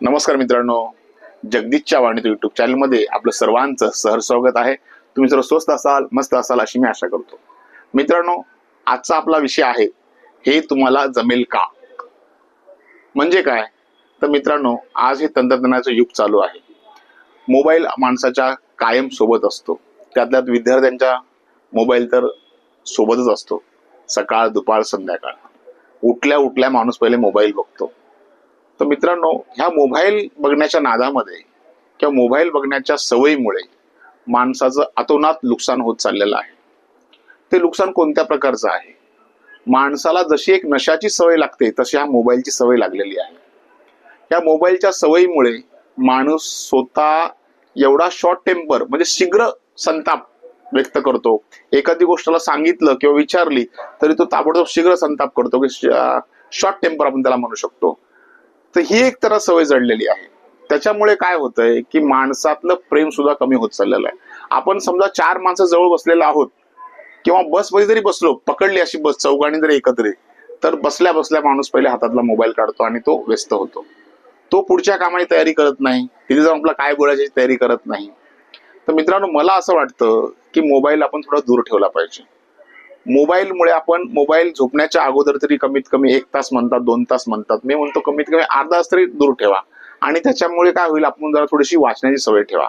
नमस्कार मित्रांनो. जगदीशच्या वाणीत युट्यूब चॅनलमध्ये आपलं सर्वांचं सहर स्वागत आहे. तुम्ही सर्व स्वस्त असाल मस्त असाल अशी मी आशा करतो. मित्रांनो आजचा आपला विषय आहे हे तुम्हाला जमेल का? म्हणजे काय? तर मित्रांनो आज हे तंत्रज्ञानाचं युग चालू आहे. मोबाईल माणसाच्या कायम सोबत असतो. त्यातल्या विद्यार्थ्यांच्या मोबाईल तर सोबतच असतो. सकाळ दुपार संध्याकाळ. उठल्या उठल्या माणूस पहिले मोबाईल बघतो. तर मित्रांनो ह्या मोबाईल बघण्याच्या नादामध्ये किंवा मोबाईल बघण्याच्या सवयीमुळे माणसाचं अतोनात नुकसान होत चाललेलं आहे. ते नुकसान कोणत्या प्रकारचं आहे? माणसाला जशी एक नशाची सवय लागते तशी ह्या मोबाईलची सवय लागलेली आहे. या मोबाईलच्या सवयीमुळे माणूस स्वतः एवढा शॉर्ट टेम्पर म्हणजे शीघ्र संताप व्यक्त करतो. एखादी गोष्टला सांगितलं किंवा विचारली तरी तो ताबडतोब शीघ्र संताप करतो की शॉर्ट टेम्पर आपण त्याला म्हणू शकतो. तर ही एक तर सवय जडलेली आहे. त्याच्यामुळे काय होतंय की माणसातलं प्रेम सुद्धा कमी होत चाललेलं आहे. आपण समजा चार माणसं जवळ बसलेलं आहोत किंवा बसमध्ये जरी बसलो पकडली अशी बस चौघाणी जरी एकत्र तर बसल्या बसल्या माणूस पहिले हातातला मोबाईल काढतो आणि तो व्यस्त होतो. तो पुढच्या कामाची तयारी करत नाही. तिथे जाऊन आपला काय बोलायची तयारी करत नाही. तर मित्रांनो मला असं वाटतं की मोबाईल आपण थोडा दूर ठेवला पाहिजे. मोबाईलमुळे आपण मोबाईल झोपण्याच्या अगोदर तरी कमीत कमी एक तास म्हणतात दोन तास म्हणतात. मी म्हणतो कमीत कमी अर्धा तास तरी दूर ठेवा. आणि त्याच्यामुळे काय होईल आपण जरा थोडीशी वाचण्याची सवय ठेवा.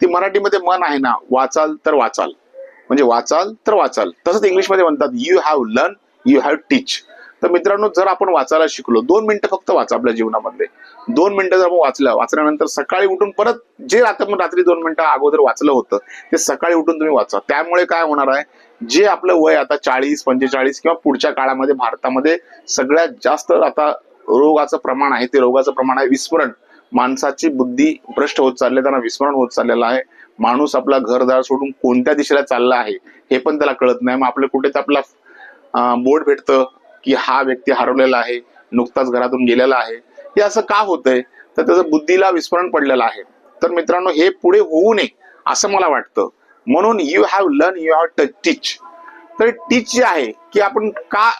ती मराठीमध्ये मन आहे ना वाचाल तर वाचाल. म्हणजे वाचाल तर वाचाल. तसंच इंग्लिशमध्ये म्हणतात you have learn you have teach तर मित्रांनो जर आपण वाचायला शिकलो दोन मिनिटं फक्त वाचा आपल्या जीवनामध्ये दोन मिनिटं जर आपण वाचलं वाचल्यानंतर सकाळी उठून परत जे रात्री रात्री दोन मिनिटं अगोदर वाचलं होतं ते सकाळी उठून तुम्ही वाचा. त्यामुळे काय होणार आहे? जे आपलं वय आता चाळीस पंचेचाळीस किंवा पुढच्या काळामध्ये भारतामध्ये सगळ्यात जास्त आता रोगाचं प्रमाण आहे ते रोगाचं प्रमाण आहे विस्मरण. माणसाची बुद्धी भ्रष्ट होत चालली त्यांना विस्मरण होत चाललेलं आहे. माणूस आपला घरदार सोडून कोणत्या दिशेला चालला आहे हे पण त्याला कळत नाही. मग आपलं कुठे तर आपला बोर्ड भेटतं की हा व्यक्ती हरवलेला आहे नुकताच घरातून गेलेला आहे. हे असं का होतंय? तर त्याचं बुद्धीला विस्मरण पडलेलं आहे. तर मित्रांनो हे पुढे होऊ नये असं मला वाटतं. म्हणून you have learn you have teach तर टीच जे आहे की आपण का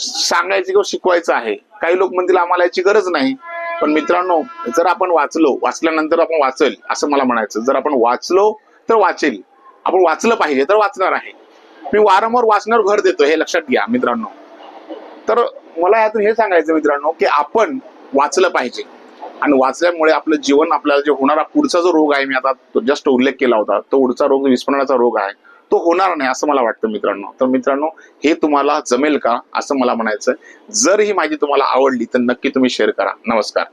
सांगायचं किंवा शिकवायचं आहे? काही लोक म्हणतील आम्हाला याची गरज नाही. पण मित्रांनो जर आपण वाचलो वाचल्यानंतर आपण वाचेल असं मला म्हणायचं. जर आपण वाचलो तर वाचेल. आपण वाचलं पाहिजे तर वाचणार आहे. मी वारंवार वाचण्यावर भर देतो हे लक्षात घ्या मित्रांनो. तर मला यातून हे सांगायचं मित्रांनो की आपण वाचलं पाहिजे. आणि वाचल्यामुळे आपलं जीवन आपल्याला जे होणारा पुढचा जो रोग आहे मी आता जस्ट उल्लेख केला होता तो पुढचा रोग विस्मरणाचा रोग आहे तो होणार नाही असं मला वाटतं मित्रांनो. तर मित्रांनो हे तुम्हाला जमेल का असं मला म्हणायचं जर ही माहिती तुम्हाला आवडली तर नक्की तुम्ही शेअर करा. नमस्कार.